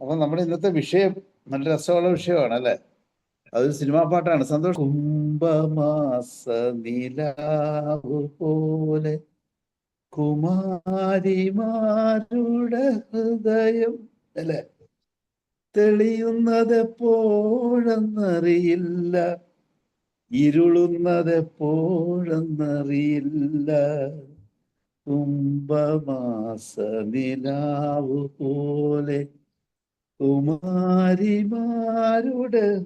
അപ്പൊ നമ്മുടെ ഇന്നത്തെ വിഷയം നല്ല രസമുള്ള വിഷയമാണ് അല്ലെ? അതൊരു സിനിമാ പാട്ടാണ്. സന്തോഷം. കുംഭമാസ നിലാവ് പോലെ കുമാരിമാരുടെ ഹൃദയം അല്ലെ? തെളിയുന്നത് എപ്പോഴെന്നറിയില്ല ഇരുളുന്നത് എപ്പോഴെന്നറിയില്ല കുംഭമാസ നിലാവ് പോലെ കുമാരിമാരുടെ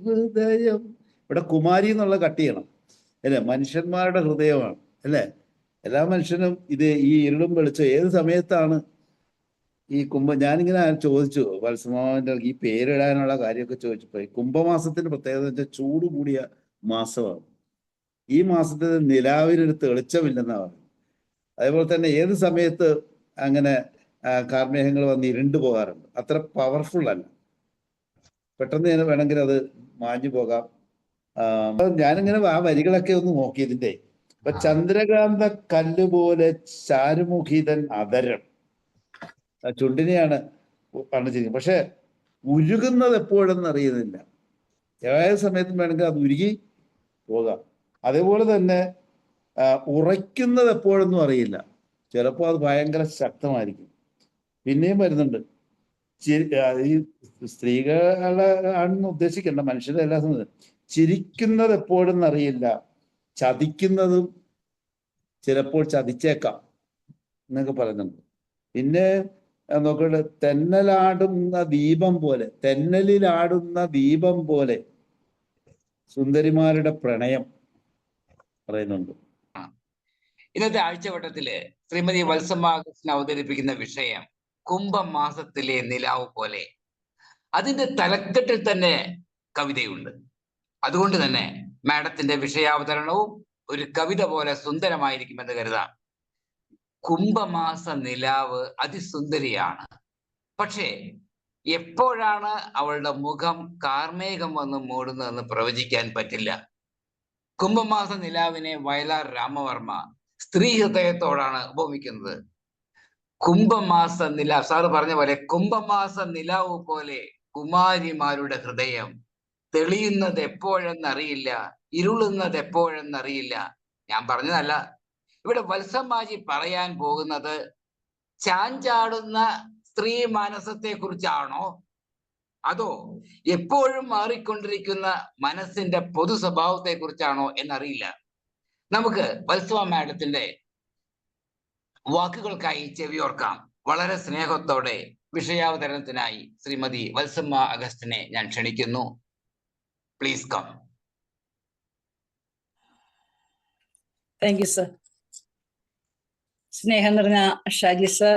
ഹൃദയം. ഇവിടെ കുമാരി എന്നുള്ള കട്ട് അല്ലെ? മനുഷ്യന്മാരുടെ ഹൃദയമാണ്. അല്ലെ? എല്ലാ മനുഷ്യനും ഇത് ഈ ഇരുളും വെളിച്ചം ഏത് സമയത്താണ് ഈ കുംഭ ഞാനിങ്ങനെ ചോദിച്ചു വത്സമാവിന്റെ ഈ പേരിടാനുള്ള കാര്യമൊക്കെ ചോദിച്ചപ്പോ ഈ കുംഭമാസത്തിന്റെ പ്രത്യേകത വെച്ചാൽ ചൂട് കൂടിയ മാസമാണ്. ഈ മാസത്തിൽ നിലാവിനൊരു തെളിച്ചമില്ലെന്നാണ് അതേപോലെ തന്നെ ഏത് സമയത്ത് അങ്ങനെ ആ, കാർമേഘങ്ങൾ വന്ന് ഇരുണ്ടു പോകാറുണ്ട്. അത്ര പവർഫുൾ അല്ല. പെട്ടെന്ന് ഞാൻ വേണമെങ്കിൽ അത് മാഞ്ഞു പോകാം. ഞാനിങ്ങനെ ആ വരികളൊക്കെ ഒന്ന് നോക്കി ഇതിന്റെ ഇപ്പൊ ചന്ദ്രകാന്ത കല്ല് പോലെ ചാരുമുഖിതൻ അതരം ചുണ്ടിനെയാണ് പറഞ്ഞിരിക്കുന്നത്. പക്ഷെ ഉരുകുന്നത് എപ്പോഴെന്ന് അറിയുന്നില്ല. ഏത് സമയത്തും വേണമെങ്കിൽ അത് ഉരുകി പോകാം. അതേപോലെ തന്നെ ഉറയ്ക്കുന്നത് എപ്പോഴൊന്നും അറിയില്ല. ചിലപ്പോൾ അത് ഭയങ്കര ശക്തമായിരിക്കും. പിന്നെയും വരുന്നുണ്ട്. ഈ സ്ത്രീകളെ ആണെന്ന് ഉദ്ദേശിക്കേണ്ട മനുഷ്യരെ എല്ലാ സമയത്തും. ചിരിക്കുന്നത് എപ്പോഴും അറിയില്ല. ചതിക്കുന്നതും ചിലപ്പോൾ ചതിച്ചേക്കാം എന്നൊക്കെ പറയുന്നുണ്ട്. പിന്നെ നോക്കട്ടെ തെന്നലാടുന്ന ദീപം പോലെ തെന്നലിലാടുന്ന ദീപം പോലെ സുന്ദരിമാരുടെ പ്രണയം പറയുന്നുണ്ട്. ഇന്നത്തെ ആഴ്ചവട്ടത്തിൽ ശ്രീമതി വത്സമ്മ കൃഷ്ണൻ അവതരിപ്പിക്കുന്ന വിഷയം കുംഭമാസത്തിലെ നിലാവ് പോലെ. അതിന്റെ തലക്കെട്ടിൽ തന്നെ കവിതയുണ്ട്. അതുകൊണ്ട് തന്നെ മാഡത്തിന്റെ വിഷയാവതരണവും ഒരു കവിത പോലെ സുന്ദരമായിരിക്കുമെന്ന് കരുതാം. കുംഭമാസ നിലാവ് അതിസുന്ദരിയാണ്. പക്ഷേ എപ്പോഴാണ് അവളുടെ മുഖം കാർമേകം വന്ന് മൂടുന്നതെന്ന് പ്രവചിക്കാൻ പറ്റില്ല. കുംഭമാസ നിലാവിനെ വയലാർ രാമവർമ്മ സ്ത്രീ ഹൃദയത്തോടാണ് ഉപമിക്കുന്നത്. കുംഭമാസ നില സാറ് പറഞ്ഞ പോലെ കുംഭമാസ നിലാവ് പോലെ കുമാരിമാരുടെ ഹൃദയം തെളിയുന്നത് എപ്പോഴെന്നറിയില്ല ഇരുളുന്നത് എപ്പോഴെന്നറിയില്ല. ഞാൻ പറഞ്ഞതല്ല. ഇവിടെ വത്സമാജി പറയാൻ പോകുന്നത് ചാഞ്ചാടുന്ന സ്ത്രീ മാനസത്തെ കുറിച്ചാണോ അതോ എപ്പോഴും മാറിക്കൊണ്ടിരിക്കുന്ന മനസ്സിന്റെ പൊതു സ്വഭാവത്തെ കുറിച്ചാണോ എന്നറിയില്ല. നമുക്ക് വത്സവ മാഡത്തിന്റെ വാക്കുകൾക്കായി ചെവിയോർക്കാം വളരെ സ്നേഹത്തോടെ വിഷയാവതരണത്തിനായി ശ്രീമതി വത്സമ്മ അഗസ്റ്റിനെ ഞാൻ ക്ഷണിക്കുന്നു. Please come thank you sir സ്നേഹം നിറഞ്ഞ ഷാജി സർ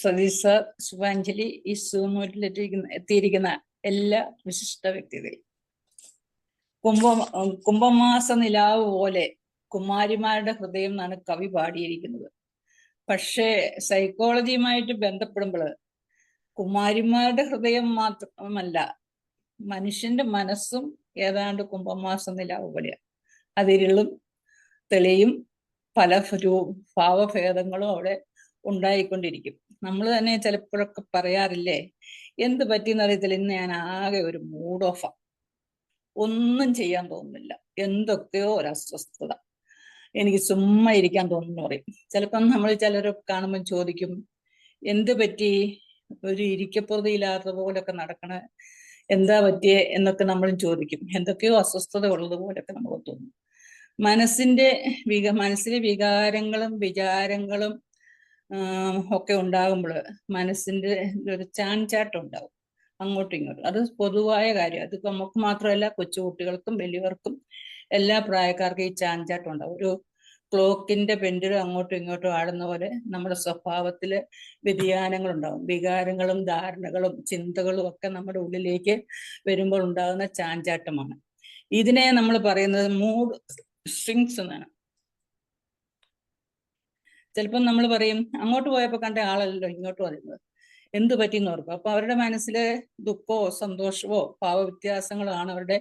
സതീഷ് സർ ശുഭാഞ്ജലി ഈ സൂമൂരിലെത്തിയിരിക്കുന്ന എത്തിയിരിക്കുന്ന എല്ലാ വിശിഷ്ട വ്യക്തികൾ കുംഭ കുംഭമാസ നിലാവ് പോലെ കുമാരിമാരുടെ ഹൃദയം എന്നാണ് കവി പാടിയിരിക്കുന്നത്. പക്ഷേ സൈക്കോളജിയുമായിട്ട് ബന്ധപ്പെടുമ്പോൾ കുമാരിമാരുടെ ഹൃദയം മാത്രമല്ല മനുഷ്യന്റെ മനസ്സും ഏതാണ്ട് കുംഭമാസ നിലാവ് പോലെയാണ് അതിരുളും തെളിയും പല ഭാവഭേദങ്ങളും അവിടെ ഉണ്ടായിക്കൊണ്ടിരിക്കും. നമ്മൾ തന്നെ ചിലപ്പോഴൊക്കെ പറയാറില്ലേ എന്ത് പറ്റിയെന്ന് അറിയത്തില്ല ഇന്ന് ഞാൻ ആകെ ഒരു മൂഡ് ഓഫാ ഒന്നും ചെയ്യാൻ തോന്നുന്നില്ല. എന്തൊക്കെയോ ഒരു അസ്വസ്ഥത. എനിക്ക് ചുമ്മാ ഇരിക്കാൻ തോന്നുന്നു പറയും. ചിലപ്പം നമ്മൾ ചിലരെ കാണുമ്പോൾ ചോദിക്കും എന്ത് പറ്റി? ഒരു ഇരിക്കപ്പുറതയില്ലാത്ത പോലൊക്കെ നടക്കണ എന്താ പറ്റിയേ? എന്നൊക്കെ നമ്മളും ചോദിക്കും. എന്തൊക്കെയോ അസ്വസ്ഥത ഉള്ളത് പോലൊക്കെ നമുക്ക് തോന്നും. മനസ്സിന്റെ വിക മനസ്സിലെ വികാരങ്ങളും വിചാരങ്ങളും ഒക്കെ ഉണ്ടാകുമ്പോൾ മനസ്സിന്റെ ഒരു ചാൻചാട്ടം ഉണ്ടാവും അങ്ങോട്ടും ഇങ്ങോട്ടും. അത് പൊതുവായ കാര്യം. അത് നമുക്ക് മാത്രമല്ല കൊച്ചുകുട്ടികൾക്കും വലിയവർക്കും എല്ലാ പ്രായക്കാർക്കും ഈ ചാഞ്ചാട്ടം ഉണ്ടാവും ഒരു ക്ലോക്കിന്റെ പെൻഡിലും അങ്ങോട്ടും ഇങ്ങോട്ടും ആടുന്ന പോലെ നമ്മുടെ സ്വഭാവത്തിൽ വ്യതിയാനങ്ങൾ ഉണ്ടാവും വികാരങ്ങളും ധാരണകളും ചിന്തകളും ഒക്കെ നമ്മുടെ ഉള്ളിലേക്ക് വരുമ്പോൾ ഉണ്ടാകുന്ന ചാഞ്ചാട്ടമാണ് ഇതിനെ നമ്മൾ പറയുന്നത് മൂഡ് സ്വിങ്സ് എന്നാണ്. ചിലപ്പം നമ്മൾ പറയും അങ്ങോട്ട് പോയപ്പോ കണ്ട ആളല്ലല്ലോ ഇങ്ങോട്ട് പറയുന്നത്. എന്ത് പറ്റിയെന്ന് ഓർക്കും. അപ്പൊ അവരുടെ മനസ്സിലെ ദുഃഖമോ സന്തോഷമോ ഭാവവ്യത്യാസങ്ങളോ ആണ് അവരുടെ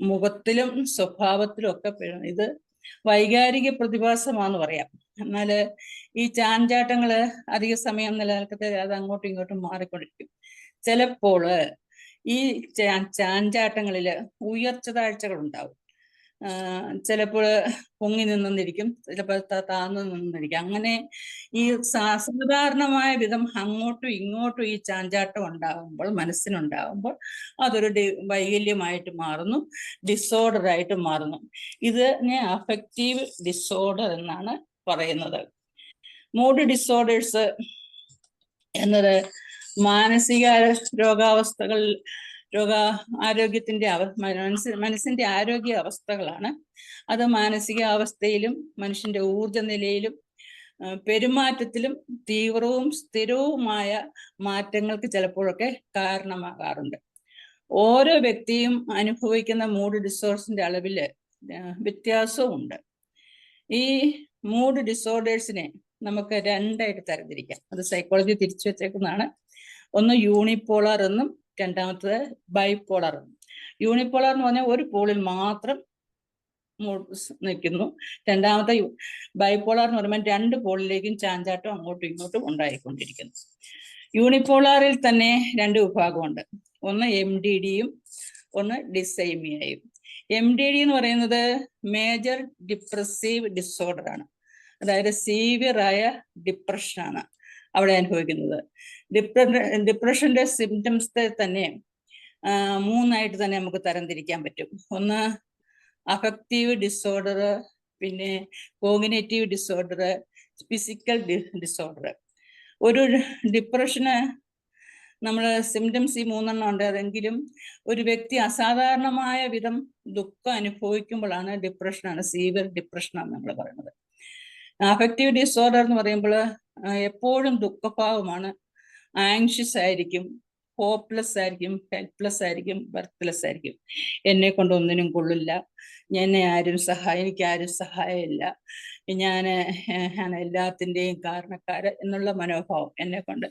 മുഖത്തിലും സ്വഭാവത്തിലും ഒക്കെ ഇത് വൈകാരിക പ്രതിഭാസമാന്ന് പറയാം. എന്നാൽ ഈ ചാഞ്ചാട്ടങ്ങൾ അധിക സമയം നിലനിൽക്കത്തെ അത് അങ്ങോട്ടും ഇങ്ങോട്ടും മാറിക്കൊണ്ടിരിക്കും. ചിലപ്പോൾ ഈ ചാഞ്ചാട്ടങ്ങളിൽ ഉയർച്ച താഴ്ചകൾ ഉണ്ടാവും. ചിലപ്പോൾ പൊങ്ങി നിന്നിരിക്കും ചിലപ്പോൾ താന്നു നിന്നിരിക്കും അങ്ങനെ ഈ സാധാരണമായ വിധം അങ്ങോട്ടും ഇങ്ങോട്ടും ഈ ചാഞ്ചാട്ടം ഉണ്ടാകുമ്പോൾ മനസ്സിനുണ്ടാകുമ്പോൾ അതൊരു ഡി വൈകല്യമായിട്ട് മാറുന്നു ഡിസോർഡർ ആയിട്ട് മാറുന്നു. ഇതിനെ അഫക്റ്റീവ് ഡിസോർഡർ എന്നാണ് പറയുന്നത്. മൂഡ് ഡിസോർഡേഴ്സ് എന്നത് മാനസിക രോഗാവസ്ഥകൾ രോഗ ആരോഗ്യത്തിന്റെ അവ മനസ്സ് മനസ്സിന്റെ ആരോഗ്യ അവസ്ഥകളാണ്. അത് മാനസികാവസ്ഥയിലും മനുഷ്യന്റെ ഊർജ നിലയിലും പെരുമാറ്റത്തിലും തീവ്രവും സ്ഥിരവുമായ മാറ്റങ്ങൾക്ക് ചിലപ്പോഴൊക്കെ കാരണമാകാറുണ്ട്. ഓരോ വ്യക്തിയും അനുഭവിക്കുന്ന മൂഡ് ഡിസോർഡേഴ്സിന്റെ അളവിൽ വ്യത്യാസവുമുണ്ട് ഈ മൂഡ് ഡിസോർഡേഴ്സിനെ നമുക്ക് രണ്ടായിട്ട് തരംതിരിക്കാം. അത് സൈക്കോളജി തിരിച്ചു വെച്ചേക്കുന്നതാണ്. ഒന്ന് യൂണിപോളാർ എന്നും രണ്ടാമത്തത് ബൈപോളർ യൂണിപോളർ എന്ന് പറഞ്ഞാൽ ഒരു പോളിൽ മാത്രം നിൽക്കുന്നു. രണ്ടാമത്തെ ബൈപോളർ എന്ന് പറയുമ്പോൾ രണ്ട് പോളിലേക്കും ചാഞ്ചാട്ടം അങ്ങോട്ടും ഇങ്ങോട്ടും ഉണ്ടായിക്കൊണ്ടിരിക്കുന്നു. യൂണിപോളാറിൽ തന്നെ രണ്ട് വിഭാഗമുണ്ട്. ഒന്ന് എം ഡി ഡിയും ഒന്ന് ഡിസൈമിയയും എം ഡി ഡി എന്ന് പറയുന്നത് മേജർ ഡിപ്രസീവ് ഡിസോർഡർ ആണ്. അതായത് സീവിയർ ആയ ഡിപ്രഷൻ ആണ്. അവിടെ അനുഭവിക്കുന്നത്. ഡിപ്ര ഡിപ്രഷന്റെ സിംറ്റംസ് തന്നെ മൂന്നായിട്ട് തന്നെ നമുക്ക് തരംതിരിക്കാൻ പറ്റും. ഒന്ന് അഫക്റ്റീവ് ഡിസോർഡർ പിന്നെ കോഗ്നേറ്റീവ് ഡിസോർഡർ ഫിസിക്കൽ ഡിസോർഡർ ഒരു ഡിപ്രഷന് നമ്മൾ സിംറ്റംസ് ഈ മൂന്നെണ്ണം ഉണ്ട്. അതെങ്കിലും ഒരു വ്യക്തി അസാധാരണമായ വിധം ദുഃഖം അനുഭവിക്കുമ്പോഴാണ് ഡിപ്രഷനാണ് സീവിയർ ഡിപ്രഷനാണ് നമ്മൾ പറയുന്നത്. അഫക്റ്റീവ് ഡിസോർഡർ എന്ന് പറയുമ്പോൾ എപ്പോഴും ദുഃഖഭാവമാണ്. ആങ്ഷ്യസ് ആയിരിക്കും ഹോപ്പ്ലെസ് ആയിരിക്കും ഹെൽപ്ലെസ് ആയിരിക്കും ബർത്ത്ലെസ് ആയിരിക്കും. എന്നെ കൊണ്ട് ഒന്നിനും കൊള്ളില്ല. എന്നെ ആരും സഹായം എനിക്ക് ആരും സഹായമില്ല. ഞാൻ എല്ലാത്തിന്റെയും കാരണക്കാര് എന്നുള്ള മനോഭാവം എന്നെ കൊണ്ട്.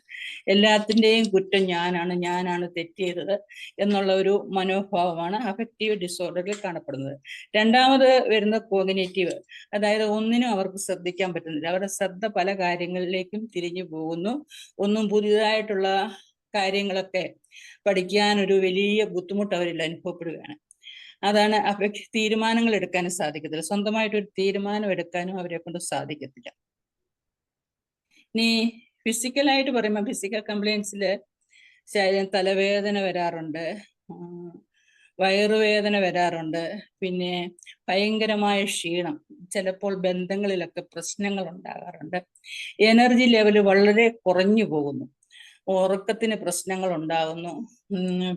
എല്ലാത്തിന്റെയും കുറ്റം ഞാനാണ് ഞാനാണ് തെറ്റിയത് എന്നുള്ള ഒരു മനോഭാവമാണ് അഫക്റ്റീവ് ഡിസോർഡറിൽ കാണപ്പെടുന്നത്. രണ്ടാമത് വരുന്ന കോഗിനേറ്റീവ് അതായത് ഒന്നിനും അവർക്ക് ശ്രദ്ധിക്കാൻ പറ്റുന്നില്ല. അവരുടെ ശ്രദ്ധ പല കാര്യങ്ങളിലേക്കും തിരിഞ്ഞു പോകുന്നു. ഒന്നും പുതിയതായിട്ടുള്ള കാര്യങ്ങളൊക്കെ പഠിക്കാൻ ഒരു വലിയ ബുദ്ധിമുട്ട് അവരിൽ അനുഭവപ്പെടുകയാണ്. അതാണ് അവർക്ക് തീരുമാനങ്ങൾ എടുക്കാനും സാധിക്കത്തില്ല. സ്വന്തമായിട്ട് ഒരു തീരുമാനം എടുക്കാനും അവരെ കൊണ്ട് സാധിക്കത്തില്ല. ഇനി ഫിസിക്കലായിട്ട് പറയുമ്പോൾ ഫിസിക്കൽ കംപ്ലയിൻസിൽ ശരീരം തലവേദന വരാറുണ്ട്. വയറുവേദന വരാറുണ്ട്. പിന്നെ ഭയങ്കരമായ ക്ഷീണം. ചിലപ്പോൾ ബന്ധങ്ങളിലൊക്കെ പ്രശ്നങ്ങൾ ഉണ്ടാകാറുണ്ട്. എനർജി ലെവൽ വളരെ കുറഞ്ഞു പോകുന്നു. ഉറക്കത്തിന് പ്രശ്നങ്ങൾ ഉണ്ടാകുന്നു.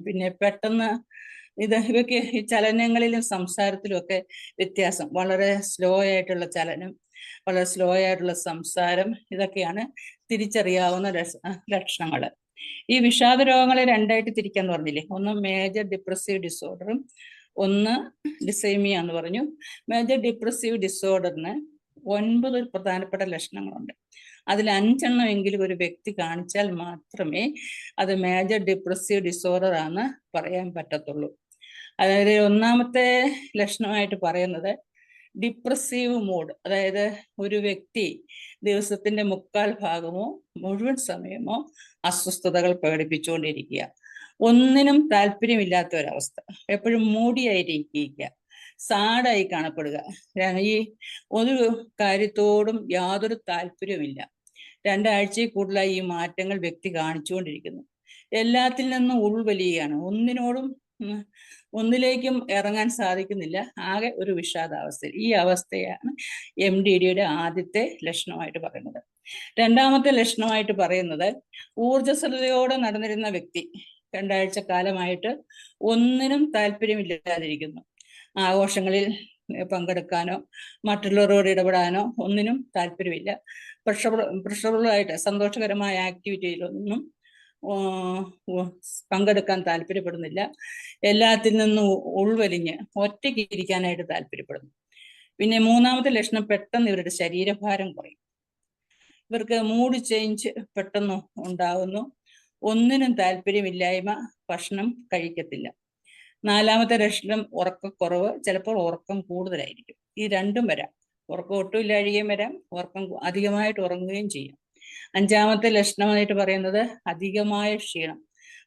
പിന്നെ പെട്ടെന്ന് ഇത് ഇവയ്ക്ക് ഈ ചലനങ്ങളിലും സംസാരത്തിലും ഒക്കെ വ്യത്യാസം. വളരെ സ്ലോ ആയിട്ടുള്ള ചലനം വളരെ സ്ലോ ആയിട്ടുള്ള സംസാരം ഇതൊക്കെയാണ് തിരിച്ചറിയാവുന്ന ലക്ഷണങ്ങൾ. ഈ വിഷാദ രോഗങ്ങളെ രണ്ടായിട്ട് തിരിക്കാന്ന് പറഞ്ഞില്ലേ? ഒന്ന് മേജർ ഡിപ്രസീവ് ഡിസോർഡറും ഒന്ന് ഡിസൈമിയ എന്ന് പറഞ്ഞു. മേജർ ഡിപ്രസീവ് ഡിസോർഡറിന് ഒൻപത് പ്രധാനപ്പെട്ട ലക്ഷണങ്ങളുണ്ട്. അതിൽ അഞ്ചെണ്ണം എങ്കിലും ഒരു വ്യക്തി കാണിച്ചാൽ മാത്രമേ അത് മേജർ ഡിപ്രസീവ് ഡിസോർഡർ ആണെന്ന് പറയാൻ പറ്റത്തുള്ളൂ. അതായത് ഒന്നാമത്തെ ലക്ഷണമായിട്ട് പറയുന്നത് ഡിപ്രസീവ് മൂഡ് അതായത് ഒരു വ്യക്തി ദിവസത്തിന്റെ മുക്കാൽ ഭാഗമോ മുഴുവൻ സമയമോ അസ്വസ്ഥതകൾ പ്രകടിപ്പിച്ചുകൊണ്ടിരിക്കുക. ഒന്നിനും താല്പര്യമില്ലാത്ത ഒരവസ്ഥ എപ്പോഴും മൂടിയായിരിക്കുക. സാഡായി കാണപ്പെടുക. ഈ ഒരു കാര്യത്തോടും യാതൊരു താല്പര്യവുമില്ല. രണ്ടാഴ്ചയിൽ കൂടുതലായി ഈ മാറ്റങ്ങൾ വ്യക്തി കാണിച്ചുകൊണ്ടിരിക്കുന്നു. എല്ലാത്തിൽ നിന്നും ഉൾവലിയുകയാണ്. ഒന്നിനോടും ഒന്നിലേക്കും ഇറങ്ങാൻ സാധിക്കുന്നില്ല. ആകെ ഒരു വിഷാദാവസ്ഥ ഈ അവസ്ഥയാണ് എം ഡി ഡിയുടെ ആദ്യത്തെ ലക്ഷണമായിട്ട് പറയുന്നത്. രണ്ടാമത്തെ ലക്ഷണമായിട്ട് പറയുന്നത് ഊർജസ്വലതയോടെ നടന്നിരുന്ന വ്യക്തി രണ്ടാഴ്ച കാലമായിട്ട് ഒന്നിനും താല്പര്യമില്ലാതിരിക്കുന്നു. ആഘോഷങ്ങളിൽ പങ്കെടുക്കാനോ മറ്റുള്ളവരോട് ഇടപെടാനോ ഒന്നിനും താല്പര്യമില്ല. പ്രഷർ പ്രഷറുകളായിട്ട് സന്തോഷകരമായ ആക്ടിവിറ്റിയിലൊന്നും പങ്കെടുക്കാൻ താല്പര്യപ്പെടുന്നില്ല. എല്ലാത്തിൽ നിന്നും ഉൾവലിഞ്ഞ് ഒറ്റയ്ക്ക് ഇരിക്കാനായിട്ട് താല്പര്യപ്പെടുന്നു. പിന്നെ മൂന്നാമത്തെ ലക്ഷണം പെട്ടെന്ന് ഇവരുടെ ശരീരഭാരം കുറയും. ഇവർക്ക് മൂഡ് ചേഞ്ച് പെട്ടെന്ന് ഉണ്ടാകുന്നു ഒന്നിനും താല്പര്യമില്ലായ്മ ഭക്ഷണം കഴിക്കത്തില്ല. നാലാമത്തെ ലക്ഷണം ഉറക്കക്കുറവ് ചിലപ്പോൾ ഉറക്കം കൂടുതലായിരിക്കും. ഈ രണ്ടും വരാം. ഉറക്കം ഒട്ടും ഇല്ലാഴികയും വരാം. ഉറക്കം അധികമായിട്ട് ഉറങ്ങുകയും ചെയ്യും. അഞ്ചാമത്തെ ലക്ഷണമായിട്ട് പറയുന്നത് അധികമായ ക്ഷീണം.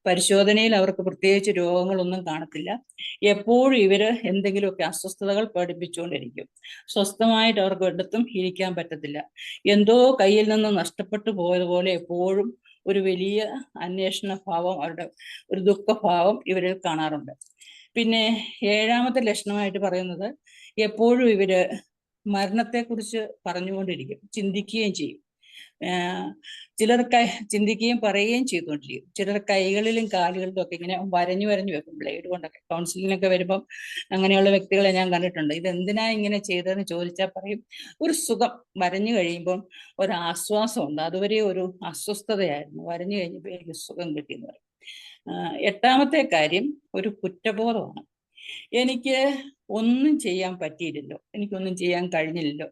പരിശോധനയിൽ അവർക്ക് പ്രത്യേകിച്ച് രോഗങ്ങളൊന്നും കാണത്തില്ല. എപ്പോഴും ഇവർ എന്തെങ്കിലുമൊക്കെ അസ്വസ്ഥതകൾ പഠിപ്പിച്ചുകൊണ്ടിരിക്കും. സ്വസ്ഥമായിട്ട് അവർക്ക് ഒരിടത്തും ഇരിക്കാൻ പറ്റത്തില്ല. എന്തോ കയ്യിൽ നിന്ന് നഷ്ടപ്പെട്ടു പോയതുപോലെ എപ്പോഴും ഒരു വലിയ അന്വേഷണ ഭാവം അവരുടെ ഒരു ദുഃഖഭാവം ഇവരിൽ കാണാറുണ്ട്. പിന്നെ ഏഴാമത്തെ ലക്ഷണമായിട്ട് പറയുന്നത് എപ്പോഴും ഇവർ മരണത്തെക്കുറിച്ച് പറഞ്ഞുകൊണ്ടിരിക്കും ചിന്തിക്കുകയും ചെയ്യും. ചിലർ കൈ ചിന്തിക്കുകയും പറയുകയും ചെയ്തുകൊണ്ടിരിക്കും. ചിലർ കൈകളിലും കാലുകളിലും ഒക്കെ ഇങ്ങനെ വരഞ്ഞു വരഞ്ഞു വെക്കും. ബ്ലേഡ് കൊണ്ടൊക്കെ കൗൺസിലിങ്ങിനൊക്കെ വരുമ്പം അങ്ങനെയുള്ള വ്യക്തികളെ ഞാൻ കണ്ടിട്ടുണ്ട്. ഇത് എന്തിനാ ഇങ്ങനെ ചെയ്തതെന്ന് ചോദിച്ചാൽ പറയും ഒരു സുഖം വരഞ്ഞു കഴിയുമ്പം ഒരു ആശ്വാസം ഉണ്ട് അതുവരെ ഒരു അസ്വസ്ഥതയായിരുന്നു. വരഞ്ഞു കഴിഞ്ഞപ്പോൾ എനിക്ക് സുഖം കിട്ടിയെന്ന് പറയും. എട്ടാമത്തെ കാര്യം ഒരു കുറ്റബോധമാണ്. എനിക്ക് ഒന്നും ചെയ്യാൻ പറ്റിയില്ലല്ലോ. എനിക്കൊന്നും ചെയ്യാൻ കഴിഞ്ഞില്ലല്ലോ.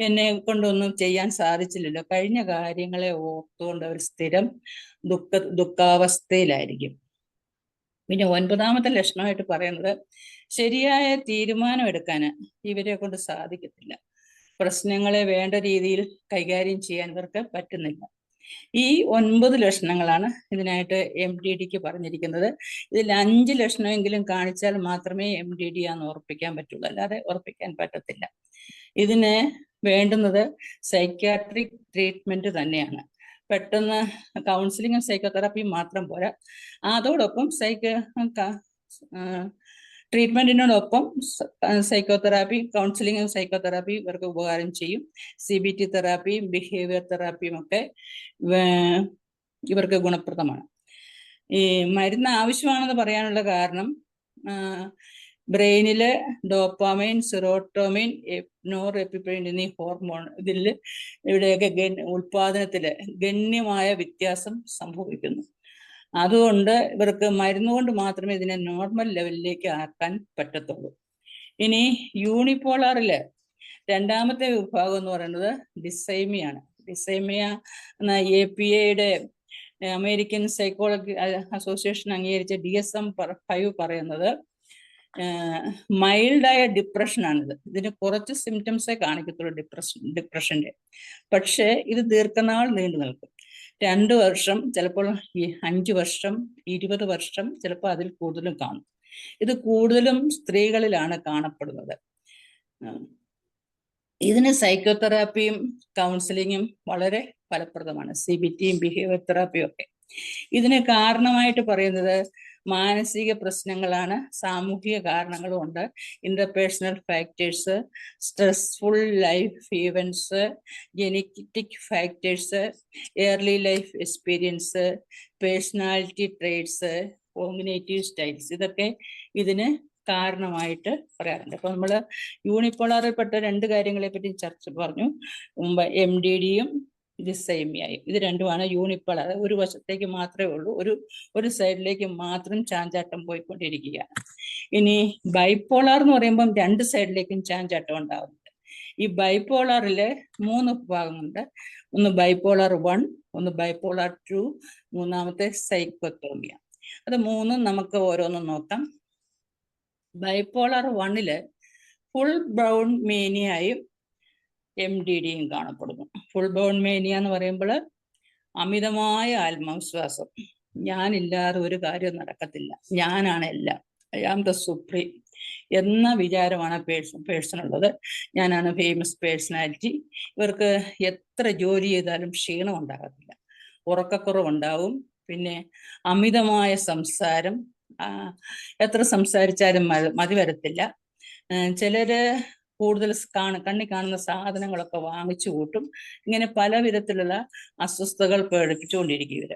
എന്നെ കൊണ്ടൊന്നും ചെയ്യാൻ സാധിച്ചില്ലല്ലോ. കഴിഞ്ഞ കാര്യങ്ങളെ ഓർത്തുകൊണ്ട് അവർ സ്ഥിരം ദുഃഖ ദുഃഖാവസ്ഥയിലായിരിക്കും. പിന്നെ ഒൻപതാമത്തെ ലക്ഷണമായിട്ട് പറയുന്നത് ശരിയായ തീരുമാനം എടുക്കാൻ ഇവരെ കൊണ്ട് സാധിക്കത്തില്ല. പ്രശ്നങ്ങളെ വേണ്ട രീതിയിൽ കൈകാര്യം ചെയ്യാൻ ഇവർക്ക് പറ്റുന്നില്ല. ഈ ഒൻപത് ലക്ഷണങ്ങളാണ് ഇതിനായിട്ട് എം ഡി ഡിക്ക് പറഞ്ഞിരിക്കുന്നത്. ഇതിൽ അഞ്ച് ലക്ഷണമെങ്കിലും കാണിച്ചാൽ മാത്രമേ എം ഡി ഡി ആന്ന് ഉറപ്പിക്കാൻ പറ്റുള്ളൂ. അല്ലാതെ ഉറപ്പിക്കാൻ പറ്റത്തില്ല. ഇതിന് വേണ്ടുന്നത് സൈക്യാട്രിക് ട്രീറ്റ്മെന്റ് തന്നെയാണ്. പെട്ടെന്ന് കൗൺസിലിങ്ങും സൈക്കോതെറാപ്പിയും മാത്രം പോരാ. അതോടൊപ്പം സൈക്കോ ട്രീറ്റ്മെന്റിനോടൊപ്പം സൈക്കോതെറാപ്പി കൗൺസിലിംഗ് സൈക്കോതെറാപ്പി ഇവർക്ക് ഉപകാരം ചെയ്യും. സി ബി ടി തെറാപ്പിയും ബിഹേവിയർ തെറാപ്പിയും ഒക്കെ ഇവർക്ക് ഗുണപ്രദമാണ്. ഈ മരുന്ന് ആവശ്യമാണെന്ന് പറയാനുള്ള കാരണം ബ്രെയിനിലെ ഡോപ്പാമൈൻ സിറോട്ടോമൈൻ നോർ എപ്പിപ്രൈൻ എന്നീ ഹോർമോൺ ഇതിൽ ഇവിടെയൊക്കെ ഉൽപാദനത്തിൽ ഗണ്യമായ വ്യത്യാസം സംഭവിക്കുന്നു. അതുകൊണ്ട് ഇവർക്ക് മരുന്ന് കൊണ്ട് മാത്രമേ ഇതിനെ നോർമൽ ലെവലിലേക്ക് ആക്കാൻ പറ്റത്തുള്ളൂ. ഇനി യൂണിപോളാറിൽ രണ്ടാമത്തെ വിഭാഗം എന്ന് പറയുന്നത് ഡിസൈമിയാണ് ഡിസൈമിയ എന്ന എ പി എയുടെ അമേരിക്കൻ സൈക്കോളജി അസോസിയേഷൻ അംഗീകരിച്ച ഡി എസ് എം ഫൈവ് പറയുന്നത് മൈൽഡായ ഡിപ്രഷനാണിത് ഇതിന് കുറച്ച് സിംറ്റംസേ കാണിക്കത്തുള്ളൂ ഡിപ്രഷൻ ഡിപ്രഷന്റെ പക്ഷേ ഇത് ദീർഘനാൾ നീണ്ടു നിൽക്കും രണ്ട് വർഷം ചിലപ്പോൾ അഞ്ചു വർഷം ഇരുപത് വർഷം ചിലപ്പോൾ അതിൽ കൂടുതലും കാണും. ഇത് കൂടുതലും സ്ത്രീകളിലാണ് കാണപ്പെടുന്നത്. ഇതിന് സൈക്കോതെറാപ്പിയും കൗൺസിലിങ്ങും വളരെ ഫലപ്രദമാണ്. സി ബി ടിയും ബിഹേവിയർ തെറാപ്പിയും ഒക്കെ. ഇതിന് കാരണമായിട്ട് പറയുന്നത് മാനസിക പ്രശ്നങ്ങളാണ് സാമൂഹിക കാരണങ്ങളും ഉണ്ട്. Interpersonal factors stressful life events genetic factors early life experience personality traits combinative styles ഇതൊക്കെ ഇതിന് കാരണമായിട്ട് പറയാറുണ്ട്. അപ്പൊ നമ്മൾ യൂണിപ്പോളാറിൽപ്പെട്ട രണ്ട് കാര്യങ്ങളെ പറ്റി ചർച്ച പറഞ്ഞു. എം ഡി ഡിയും ഡിസൈമിയായും ഇത് രണ്ടുമാണ് യൂണിപ്പോളാർ ഒരു വശത്തേക്ക് മാത്രമേ ഉള്ളൂ. ഒരു ഒരു സൈഡിലേക്ക് മാത്രം ചാഞ്ചാട്ടം പോയിക്കൊണ്ടിരിക്കുകയാണ് ഇനി ബൈപ്പോളാർ എന്ന് പറയുമ്പം രണ്ട് സൈഡിലേക്കും ചാഞ്ചാട്ടം ഉണ്ടാകുന്നുണ്ട് ഈ ബൈപ്പോളാറിൽ മൂന്ന് ഭാഗമുണ്ട് ഒന്ന് ബൈപ്പോളാർ വൺ ഒന്ന് ബൈപ്പോളാർ ടു മൂന്നാമത്തെ സൈക്കോത്തോമിയ അത് മൂന്നും നമുക്ക് ഓരോന്നും നോക്കാം. ബൈപ്പോളാർ വണ്ണിൽ ഫുൾ ബ്രൗൺ മേനിയായും എം ഡി ഡിയും കാണപ്പെടുന്നു. ഫുൾ ബോൺ മേനിയ എന്ന് പറയുമ്പോൾ അമിതമായ ആത്മവിശ്വാസം. ഞാനില്ലാതെ ഒരു കാര്യം നടക്കത്തില്ല. ഞാനാണ് എല്ലാം. ഐ ആം ദ സുപ്രീം എന്ന വിചാരമാണ് പേഴ്സൺ ഉള്ളത് ഞാനാണ് ഫേമസ് പേഴ്സണാലിറ്റി ഇവർക്ക് എത്ര ജോലി ചെയ്താലും ക്ഷീണം ഉണ്ടാകത്തില്ല. ഉറക്കക്കുറവുണ്ടാവും. പിന്നെ അമിതമായ സംസാരം. എത്ര സംസാരിച്ചാലും മതി വരത്തില്ല. ചിലര് കൂടുതൽ കാണ കണ്ണി കാണുന്ന സാധനങ്ങളൊക്കെ വാങ്ങിച്ചു കൂട്ടും. ഇങ്ങനെ പല വിധത്തിലുള്ള അസ്വസ്ഥതകൾ പേടിപ്പിച്ചുകൊണ്ടിരിക്കും ഇവർ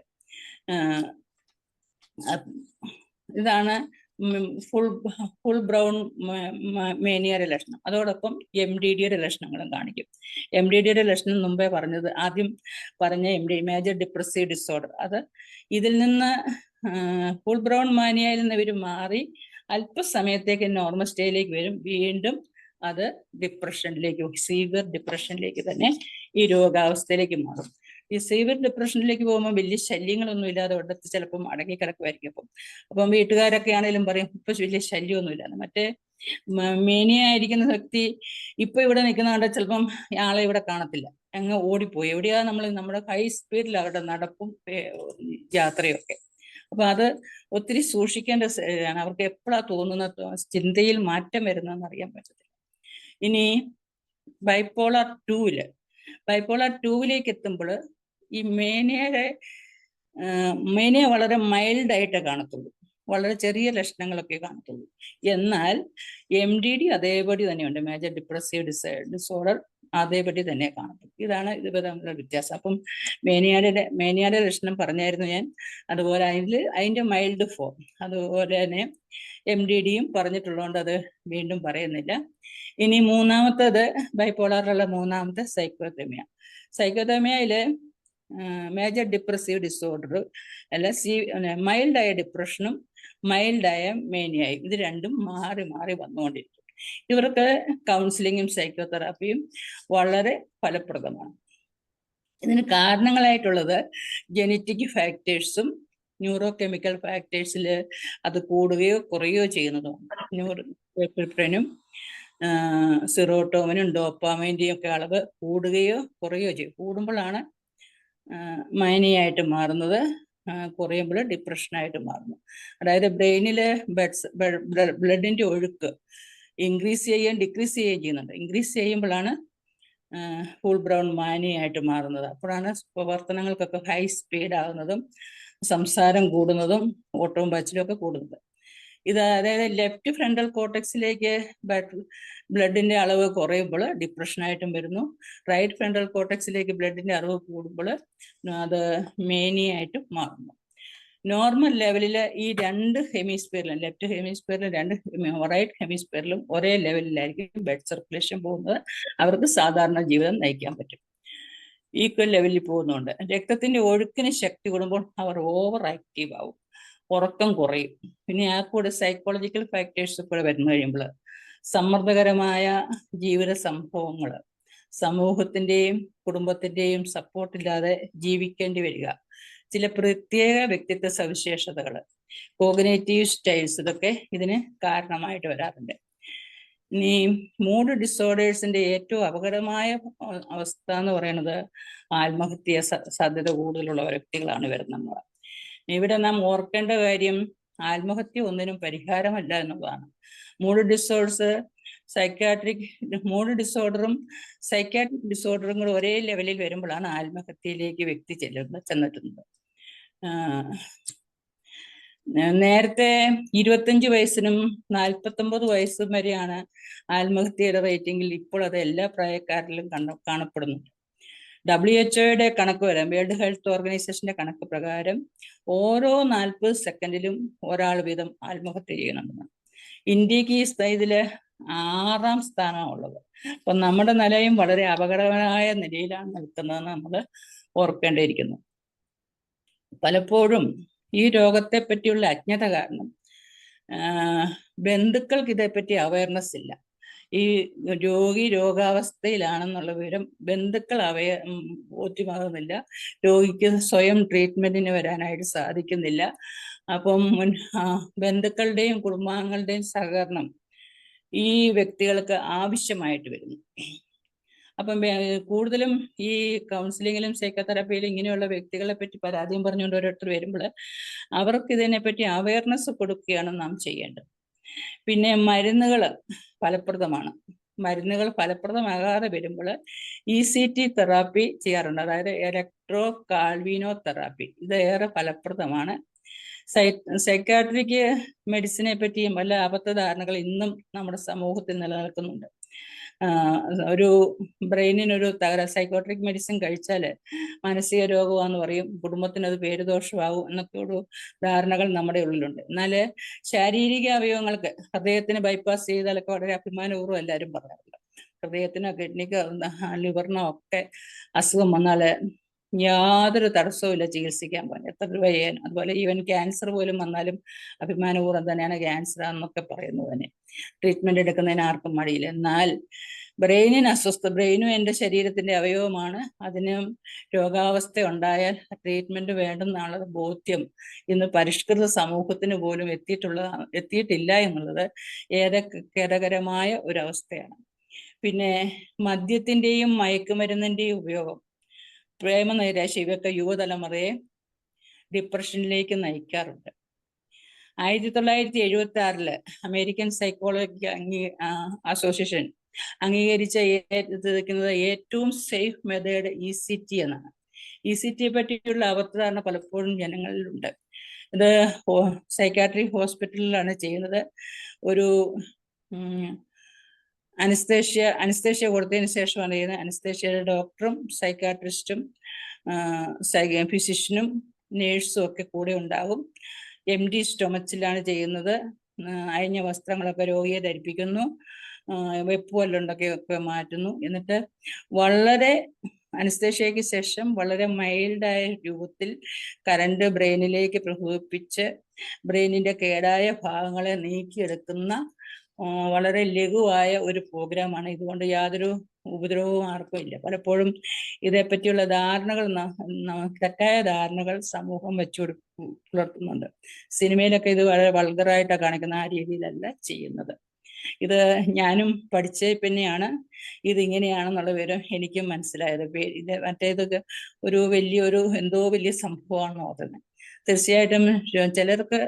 ഇതാണ് ഫുൾ ഫുൾ ബ്രൗൺ മേനിയയുടെ ലക്ഷണം. അതോടൊപ്പം എം ഡി ഡിയുടെ ലക്ഷണങ്ങളും കാണിക്കും. എം ഡി ഡിയുടെ ലക്ഷണം മുമ്പേ പറഞ്ഞത് ആദ്യം പറഞ്ഞ M D major depressive disorder അത് ഇതിൽ നിന്ന് ഫുൾ ബ്രൗൺ മാനിയയിൽ നിന്ന് ഇവർ മാറി അല്പസമയത്തേക്ക് നോർമൽ സ്റ്റേയിലേക്ക് വരും. വീണ്ടും അത് ഡിപ്രഷനിലേക്ക് സീവിയർ ഡിപ്രഷനിലേക്ക് തന്നെ ഈ രോഗാവസ്ഥയിലേക്ക് മാറും. ഈ സീവിയർ ഡിപ്രഷനിലേക്ക് പോകുമ്പോൾ വലിയ ശല്യങ്ങളൊന്നും ഇല്ലാതെ ഒരിടത്ത് ചിലപ്പം അടങ്ങി കിടക്കുമായിരിക്കും അപ്പം. അപ്പം വീട്ടുകാരൊക്കെ ആണെങ്കിലും പറയും ഇപ്പൊ വലിയ ശല്യമൊന്നും ഇല്ലാന്ന് മറ്റേ മേനിയായിരിക്കുന്ന വ്യക്തി ഇപ്പൊ ഇവിടെ നിൽക്കുന്ന ചിലപ്പം ആളെ ഇവിടെ കാണത്തില്ല. അങ്ങ് ഓടിപ്പോയി. എവിടെയാ നമ്മൾ നമ്മുടെ ഹൈ സ്പീഡിൽ അവരുടെ നടപ്പും യാത്രയൊക്കെ അപ്പൊ അത് ഒത്തിരി സൂക്ഷിക്കേണ്ട അവർക്ക് എപ്പോഴാ തോന്നുന്ന ചിന്തയിൽ മാറ്റം വരുന്നതെന്ന് അറിയാൻ പറ്റത്തില്ല. ഇനി ബൈപ്പോളർ ടൂവിൽ ബൈപ്പോളർ ടൂവിലേക്ക് എത്തുമ്പോൾ ഈ മേനിയയുടെ മേനിയ വളരെ മൈൽഡ് ആയിട്ട് കാണത്തുള്ളൂ. വളരെ ചെറിയ ലക്ഷണങ്ങളൊക്കെ കാണത്തുള്ളൂ. എന്നാൽ എം ഡി ഡി അതേപടി തന്നെയുണ്ട്. മേജർ ഡിപ്രസീവ് ഡിസ ഡിസോർഡർ അതേപടി തന്നെ കാണപ്പെടും ഇതാണ് ഇത് തമ്മിലുള്ള വ്യത്യാസം. അപ്പം മേനിയാടിയുടെ മേനിയാടെ ലക്ഷണം പറഞ്ഞായിരുന്നു ഞാൻ. അതുപോലെ അതിൽ അതിന്റെ മൈൽഡ് ഫോം അതുപോലെ തന്നെ എം ഡി ഡിയും പറഞ്ഞിട്ടുള്ളതുകൊണ്ട് അത് വീണ്ടും പറയുന്നില്ല. ഇനി മൂന്നാമത്തത് ബൈപ്പോളറിലുള്ള മൂന്നാമത്തെ സൈക്കോതെമിയ സൈക്കോതെമിയയിൽ മേജർ ഡിപ്രസീവ് ഡിസോർഡർ അല്ല സി മൈൽഡായ ഡിപ്രഷനും മൈൽഡായ മേനിയായും ഇത് രണ്ടും മാറി മാറി വന്നുകൊണ്ടിരിക്കും ഇവർക്ക് കൗൺസിലിങ്ങും സൈക്കോതെറാപ്പിയും വളരെ ഫലപ്രദമാണ്. ഇതിന് കാരണങ്ങളായിട്ടുള്ളത് ജനറ്റിക് ഫാക്ടേഴ്സും ന്യൂറോ കെമിക്കൽ ഫാക്ടേഴ്സിൽ അത് കൂടുകയോ കുറയുകയോ ചെയ്യുന്നതുമാണ് ന്യൂറോനും സിറോട്ടോമിനും ഡോപ്പാമൈന്റെയും ഒക്കെ അളവ് കൂടുകയോ കുറയുകയോ ചെയ്യും. കൂടുമ്പോഴാണ് മൈനിയായിട്ട് മാറുന്നത് കുറയുമ്പോൾ ഡിപ്രഷനായിട്ട് മാറുന്നു. അതായത് ബ്രെയിനിലെ ബ്ലഡ്സ് ബ്ലഡിന്റെ ഒഴുക്ക് ഇൻക്രീസ് ചെയ്യുകയും ഡിക്രീസ് ചെയ്യുകയും ചെയ്യുന്നുണ്ട്. ഇൻക്രീസ് ചെയ്യുമ്പോഴാണ് ഫുൾ ബ്രൗൺ മാനിയായിട്ട് മാറുന്നത്. അപ്പോഴാണ് പ്രവർത്തനങ്ങൾക്കൊക്കെ ഹൈ സ്പീഡ് ആകുന്നതും സംസാരം കൂടുന്നതും ഓട്ടവും പച്ചിലും ഒക്കെ കൂടുന്നത്. ഇത് അതായത് ലെഫ്റ്റ് ഫ്രണ്ടൽ കോട്ടക്സിലേക്ക് ബ്ലഡിന്റെ അളവ് കുറയുമ്പോൾ ഡിപ്രഷനായിട്ടും വരുന്നു. റൈറ്റ് ഫ്രണ്ടൽ കോട്ടക്സിലേക്ക് ബ്ലഡിന്റെ അളവ് കൂടുമ്പോൾ അത് മേനിയായിട്ടും മാറുന്നു. നോർമൽ ലെവലിൽ ഈ രണ്ട് ഹെമിസ്ഫിയറിലും ലെഫ്റ്റ് ഹെമിസ്ഫിയറിലും രണ്ട് റൈറ്റ് ഹെമിസ്ഫിയറിലും ഒരേ ലെവലിലായിരിക്കും ബ്ലഡ് സർക്കുലേഷൻ പോകുന്നത്. അവർക്ക് സാധാരണ ജീവിതം നയിക്കാൻ പറ്റും. ഈക്വൽ ലെവലിൽ പോകുന്നുണ്ട്. രക്തത്തിന്റെ ഒഴുക്കിന് ശക്തി കൂടുമ്പോൾ അവർ ഓവർ ആക്റ്റീവ് ആവും. ഉറക്കം കുറയും. പിന്നെ ആ കൂടെ സൈക്കോളജിക്കൽ ഫാക്ടേഴ്സ് കൂടെ വരുന്നു കഴിയുമ്പോൾ സമ്മർദ്ദകരമായ ജീവിത സംഭവങ്ങൾ സമൂഹത്തിന്റെയും കുടുംബത്തിന്റെയും സപ്പോർട്ടില്ലാതെ ജീവിക്കേണ്ടി വരിക. ചില പ്രത്യേക വ്യക്തിത്വ സവിശേഷതകൾ. കോഗ്നേറ്റീവ് സ്റ്റൈൽസ് ഇതൊക്കെ ഇതിന് കാരണമായിട്ട് വരാറുണ്ട്. ഇനി മൂഡ് ഡിസോർഡേഴ്സിന്റെ ഏറ്റവും അപകടമായ അവസ്ഥ എന്ന് പറയുന്നത് ആത്മഹത്യ സാധ്യത കൂടുതലുള്ള വ്യക്തികളാണ് വരുന്നത് ഇവിടെ നാം ഓർക്കേണ്ട കാര്യം ആത്മഹത്യ ഒന്നിനും പരിഹാരമല്ല എന്നുള്ളതാണ്. മൂഡ് ഡിസോർഡേഴ്സ് സൈക്കാട്രിക് മൂഡ് ഡിസോർഡറും സൈക്കാട്രിക് ഡിസോർഡറും കൂടെ ഒരേ ലെവലിൽ വരുമ്പോഴാണ് ആത്മഹത്യയിലേക്ക് വ്യക്തി ചെല്ലുന്നത് നേ- നേരത്തെ ഇരുപത്തഞ്ച് വയസ്സിനും നാൽപ്പത്തൊമ്പത് വയസ്സും വരെയാണ് ആത്മഹത്യയുടെ റേറ്റിംഗിൽ ഇപ്പോൾ അത് എല്ലാ പ്രായക്കാരിലും കണ്ട കാണപ്പെടുന്നുണ്ട് ഡബ്ല്യു എച്ച് ഒയുടെ കണക്ക് വരാം. വേൾഡ് ഹെൽത്ത് ഓർഗനൈസേഷന്റെ കണക്ക് പ്രകാരം ഓരോ നാൽപ്പത് സെക്കൻഡിലും ഒരാൾ വീതം ആത്മഹത്യ ചെയ്യുന്നുണ്ടെന്ന് ഇന്ത്യയ്ക്ക് ഈ ഇതിൽ ആറാം ഉള്ളത്. അപ്പൊ നമ്മുടെ നിലയും വളരെ അപകടകരമായ നിലയിലാണ് നിൽക്കുന്നതെന്ന് നമ്മൾ ഓർക്കേണ്ടിയിരിക്കുന്നു. പലപ്പോഴും ഈ രോഗത്തെ പറ്റിയുള്ള അജ്ഞത കാരണം ബന്ധുക്കൾക്ക് ഇതേപ്പറ്റി അവയർനെസ് ഇല്ല. ഈ രോഗി രോഗാവസ്ഥയിലാണെന്നുള്ള വിവരം ബന്ധുക്കൾ അവയ ബോധ്യമാകുന്നില്ല. രോഗിക്ക് സ്വയം ട്രീറ്റ്മെന്റിന് വരാനായിട്ട് സാധിക്കുന്നില്ല. അപ്പം ബന്ധുക്കളുടെയും കുടുംബാംഗങ്ങളുടെയും സഹകരണം ഈ വ്യക്തികൾക്ക് ആവശ്യമായിട്ട് വരുന്നു. അപ്പം കൂടുതലും ഈ കൗൺസിലിങ്ങിലും സൈക്കോതെറാപ്പിയിലും ഇങ്ങനെയുള്ള വ്യക്തികളെ പറ്റി പരാതിയും പറഞ്ഞുകൊണ്ട് ഓരോരുത്തർ വരുമ്പോൾ അവർക്ക് ഇതിനെപ്പറ്റി അവയർനെസ് കൊടുക്കുകയാണ് നാം ചെയ്യേണ്ടത്. പിന്നെ മരുന്നുകൾ ഫലപ്രദമാണ്. മരുന്നുകൾ ഫലപ്രദമാകാതെ വരുമ്പോൾ ഇ സി ടി തെറാപ്പി ചെയ്യാറുണ്ട്. അതായത് ഇലക്ട്രോ കാൾവിനോ തെറാപ്പി ഇത് ഏറെ ഫലപ്രദമാണ്. സൈ സൈക്കാട്രിക് മെഡിസിനെ പറ്റിയും വല്ല അബദ്ധധാരണകൾ ഇന്നും നമ്മുടെ സമൂഹത്തിൽ നിലനിൽക്കുന്നുണ്ട്. ഒരു ബ്രെയിനിനൊരു തകര സൈക്കോട്രിക് മെഡിസിൻ കഴിച്ചാൽ മാനസിക രോഗമാണെന്ന് പറയും കുടുംബത്തിന് അത് പേരുദോഷമാവും എന്നൊക്കെ ഒരു ധാരണകൾ നമ്മുടെ ഉള്ളിലുണ്ട്. എന്നാൽ ശാരീരിക അവയവങ്ങൾക്ക് ഹൃദയത്തിന് ബൈപ്പാസ് ചെയ്താലൊക്കെ വളരെ അഭിമാനപൂർവം എല്ലാവരും പറയാറുണ്ട്. ഹൃദയത്തിനോ കിഡ്നിക്കോ ലിവറിനോ ഒക്കെ അസുഖം വന്നാൽ യാതൊരു തടസ്സവുമില്ല ചികിത്സിക്കാൻ പോകാൻ എത്ര രൂപ ചെയ്യാൻ അതുപോലെ ഈവൻ ക്യാൻസർ പോലും വന്നാലും അഭിമാനപൂർവം തന്നെയാണ് ക്യാൻസർ എന്നൊക്കെ പറയുന്നത് തന്നെ ട്രീറ്റ്മെന്റ് എടുക്കുന്നതിന് ആർക്കും മടിയില്ല. എന്നാൽ ബ്രെയിനിന് അസ്വസ്ഥ ബ്രെയിനും എന്റെ ശരീരത്തിന്റെ അവയവമാണ്. അതിനും രോഗാവസ്ഥ ഉണ്ടായാൽ ട്രീറ്റ്മെന്റ് വേണ്ടെന്നുള്ള ബോധ്യം ഇന്ന് പരിഷ്കൃത സമൂഹത്തിന് പോലും എത്തിയിട്ടുള്ള എത്തിയിട്ടില്ല എന്നുള്ളത് ഏറെ ഖേദകരമായ ഒരവസ്ഥയാണ്. പിന്നെ മദ്യത്തിന്റെയും മയക്കുമരുന്നിന്റെയും ഉപയോഗം. പ്രേമനൈരാശ്യം ഇവയൊക്കെ യുവതലമുറയെ ഡിപ്രഷനിലേക്ക് നയിക്കാറുണ്ട്. ആയിരത്തി തൊള്ളായിരത്തി എഴുപത്തി ആറിൽ അമേരിക്കൻ സൈക്കോളജി അംഗീ അസോസിയേഷൻ അംഗീകരിച്ച ഏക്കുന്നത് ഏറ്റവും safe method E C T എന്നാണ്. ഇ സി ടിയെ പറ്റിയുള്ള അവധാരണ പലപ്പോഴും ജനങ്ങളിലുണ്ട്. ഇത് സൈക്കാട്രി ഹോസ്പിറ്റലിലാണ് ചെയ്യുന്നത്. ഒരു അനസ്തേഷ്യ അനസ്തേഷ്യ കൊടുത്തതിന് ശേഷമാണ് ചെയ്യുന്നത്? അനസ്തേഷ്യയുടെ ഡോക്ടറും സൈക്കാട്രിസ്റ്റും ഫിസിഷ്യനും നേഴ്സും ഒക്കെ കൂടെ ഉണ്ടാകും എം ഡി സ്റ്റൊമച്ചിലാണ് ചെയ്യുന്നത്. അയഞ്ഞ വസ്ത്രങ്ങളൊക്കെ രോഗിയെ ധരിപ്പിക്കുന്നു. വെപ്പുവല്ലുണ്ടൊക്കെ ഒക്കെ മാറ്റുന്നു. എന്നിട്ട് വളരെ അനസ്തേഷ്യയ്ക്ക് ശേഷം വളരെ മൈൽഡായ രൂപത്തിൽ കറണ്ട് ബ്രെയിനിലേക്ക് പ്രഭവിപ്പിച്ച് ബ്രെയിനിന്റെ കേടായ ഭാഗങ്ങളെ നീക്കിയെടുക്കുന്ന വളരെ ലഘുവായ ഒരു പ്രോഗ്രാമാണ്. ഇതുകൊണ്ട് യാതൊരു ഉപദ്രവവും ആർക്കും ഇല്ല. പലപ്പോഴും ഇതേപ്പറ്റിയുള്ള ധാരണകൾ തെറ്റായ ധാരണകൾ സമൂഹം വെച്ചു പുലർത്തുന്നുണ്ട്. സിനിമയിലൊക്കെ ഇത് വളരെ വൾഗറായിട്ടാണ് കാണിക്കുന്ന ആ രീതിയിലല്ല ചെയ്യുന്നത്. ഇത് ഞാനും പഠിച്ച പിന്നെയാണ് ഇത് ഇങ്ങനെയാണെന്നുള്ള വിവരം എനിക്കും മനസ്സിലായത്. ഇത് മറ്റേതൊക്കെ ഒരു വലിയൊരു എന്തോ വലിയ സംഭവമാണെന്ന് ഓർക്കുന്നത് തീർച്ചയായിട്ടും ചിലർക്ക്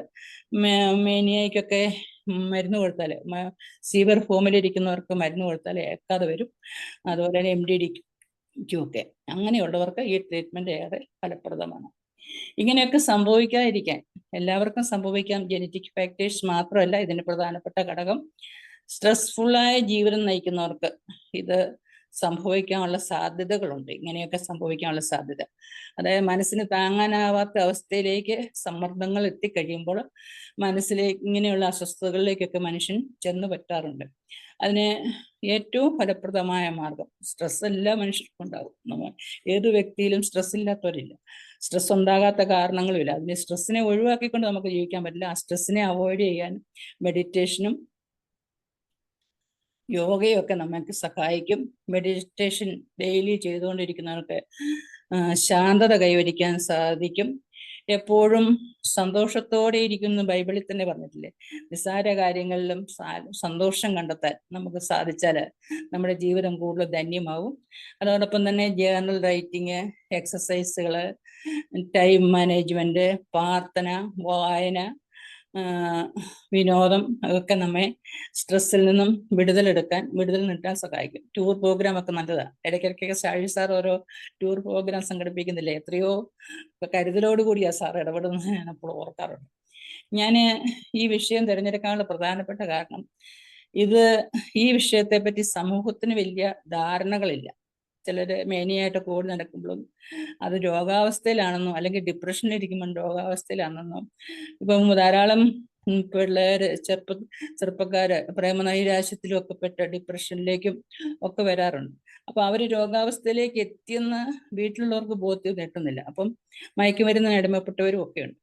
മേനിയയ്ക്കൊക്കെ മരുന്ന് കൊടുത്താൽ സീവർ ഫോമിലിരിക്കുന്നവർക്ക് മരുന്ന് കൊടുത്താൽ ഏക്കാതെ വരും. അതുപോലെ തന്നെ എം ഡി ഡിക്കും അങ്ങനെയുള്ളവർക്ക് ഈ ട്രീറ്റ്മെന്റ് ഏറെ ഫലപ്രദമാണ്. ഇങ്ങനെയൊക്കെ സംഭവിക്കാതിരിക്കാൻ എല്ലാവർക്കും സംഭവിക്കാം. ജനറ്റിക് ഫാക്ടേഴ്സ് മാത്രമല്ല ഇതിന് പ്രധാനപ്പെട്ട ഘടകം. സ്ട്രെസ്ഫുള്ളായ ജീവിതം നയിക്കുന്നവർക്ക് ഇത് സംഭവിക്കാനുള്ള സാധ്യതകളുണ്ട്. ഇങ്ങനെയൊക്കെ സംഭവിക്കാനുള്ള സാധ്യത. അതായത് മനസ്സിന് താങ്ങാനാവാത്ത അവസ്ഥയിലേക്ക് സമ്മർദ്ദങ്ങൾ എത്തിക്കഴിയുമ്പോൾ മനസ്സിലേക്ക് ഇങ്ങനെയുള്ള അസ്വസ്ഥതകളിലേക്കൊക്കെ മനുഷ്യൻ ചെന്ന് പറ്റാറുണ്ട്. അതിന് ഏറ്റവും ഫലപ്രദമായ മാർഗം സ്ട്രെസ് എല്ലാ മനുഷ്യർക്കും ഉണ്ടാകും. നമ്മൾ ഏത് വ്യക്തിയിലും സ്ട്രെസ് ഇല്ലാത്തവരില്ല. സ്ട്രെസ് ഉണ്ടാകാത്ത കാരണങ്ങളും കാരണങ്ങളുമില്ല അതിന് സ്ട്രെസ്സിനെ ഒഴിവാക്കിക്കൊണ്ട് നമുക്ക് ജീവിക്കാൻ പറ്റില്ല. ആ സ്ട്രെസ്സിനെ അവോയ്ഡ് ചെയ്യാൻ മെഡിറ്റേഷനും യോഗയും ഒക്കെ നമുക്ക് സഹായിക്കും. മെഡിറ്റേഷൻ ഡെയിലി ചെയ്തുകൊണ്ടിരിക്കുന്നവർക്ക് ശാന്തത കൈവരിക്കാൻ സാധിക്കും. എപ്പോഴും സന്തോഷത്തോടെ ഇരിക്കുന്നു ബൈബിളിൽ തന്നെ പറഞ്ഞിട്ടില്ലേ? നിസ്സാര കാര്യങ്ങളിലും സന്തോഷം കണ്ടെത്താൻ നമുക്ക് സാധിച്ചാൽ നമ്മുടെ ജീവിതം കൂടുതൽ ധന്യമാവും. അതോടൊപ്പം തന്നെ ജേർണൽ റൈറ്റിങ് എക്സസൈസുകൾ ടൈം മാനേജ്മെന്റ് പ്രാർത്ഥന വായന വിനോദം അതൊക്കെ നമ്മെ സ്ട്രെസ്സിൽ നിന്നും വിടുതലെടുക്കാൻ വിടുതൽ നിട്ടാൻ സഹായിക്കും. ടൂർ പ്രോഗ്രാം ഒക്കെ നല്ലതാണ് ഇടയ്ക്കിടയ്ക്കൊക്കെ ഷാഴി സാർ ഓരോ ടൂർ പ്രോഗ്രാം സംഘടിപ്പിക്കുന്നില്ലേ? എത്രയോ കരുതലോട് കൂടിയാ സാർ ഇടപെടുന്നത് ഞാൻ അപ്പോൾ ഓർക്കാറുണ്ട്. ഞാൻ ഈ വിഷയം തിരഞ്ഞെടുക്കാനുള്ള പ്രധാനപ്പെട്ട കാരണം ഇത് ഈ വിഷയത്തെ പറ്റി സമൂഹത്തിന് വലിയ ധാരണകളില്ല. ചിലര് മേനിയായിട്ട് കൂടി നടക്കുമ്പോഴും അത് രോഗാവസ്ഥയിലാണെന്നോ അല്ലെങ്കിൽ ഡിപ്രഷനിലിരിക്കുമ്പോൾ രോഗാവസ്ഥയിലാണെന്നോ. ഇപ്പം ധാരാളം പിള്ളേർ ചെറുപ്പ ചെറുപ്പക്കാര് പ്രേമനൈരാശ്യത്തിലും ഒക്കെ പെട്ട് ഡിപ്രഷനിലേക്കും ഒക്കെ വരാറുണ്ട്. അപ്പൊ അവർ രോഗാവസ്ഥയിലേക്ക് എത്തിയെന്ന് വീട്ടിലുള്ളവർക്ക് ബോധ്യം കിട്ടുന്നില്ല. അപ്പം മയക്കുമരുന്നിന് അടിമപ്പെട്ടവരും ഒക്കെ ഉണ്ട്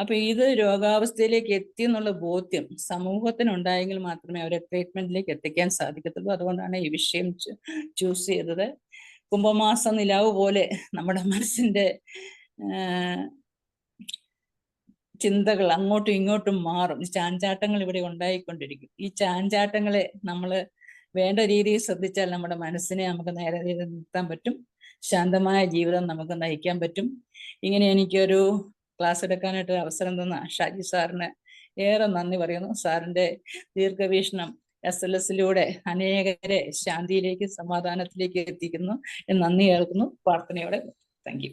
അപ്പൊ ഇത് രോഗാവസ്ഥയിലേക്ക് എത്തി എന്നുള്ള ബോധ്യം സമൂഹത്തിന് ഉണ്ടായെങ്കിൽ മാത്രമേ അവരെ ട്രീറ്റ്മെന്റിലേക്ക് എത്തിക്കാൻ സാധിക്കത്തുള്ളൂ. അതുകൊണ്ടാണ് ഈ വിഷയം ചൂസ് ചെയ്തത്. കുംഭമാസ നിലാവ് പോലെ നമ്മുടെ മനസ്സിന്റെ ചിന്തകൾ അങ്ങോട്ടും ഇങ്ങോട്ടും മാറും. ചാഞ്ചാട്ടങ്ങൾ ഇവിടെ ഉണ്ടായിക്കൊണ്ടിരിക്കും. ഈ ചാഞ്ചാട്ടങ്ങളെ നമ്മൾ വേണ്ട രീതിയിൽ ശ്രദ്ധിച്ചാൽ നമ്മുടെ മനസ്സിനെ നമുക്ക് നേരെ രീതിയിൽ നിർത്താൻ പറ്റും. ശാന്തമായ ജീവിതം നമുക്ക് നയിക്കാൻ പറ്റും. ഇങ്ങനെ എനിക്കൊരു ക്ലാസ് എടുക്കാനായിട്ട് അവസരം തന്ന ഷാജി സാറിന് ഏറെ നന്ദി പറയുന്നു. സാറിന്റെ ദീർഘവീക്ഷണം എസ് എൽ എസിലൂടെ അനേകരെ ശാന്തിയിലേക്ക് സമാധാനത്തിലേക്ക് എത്തിക്കുന്നു. നന്ദി കേൾക്കുന്നു. പ്രാർത്ഥനയോടെ. Thank you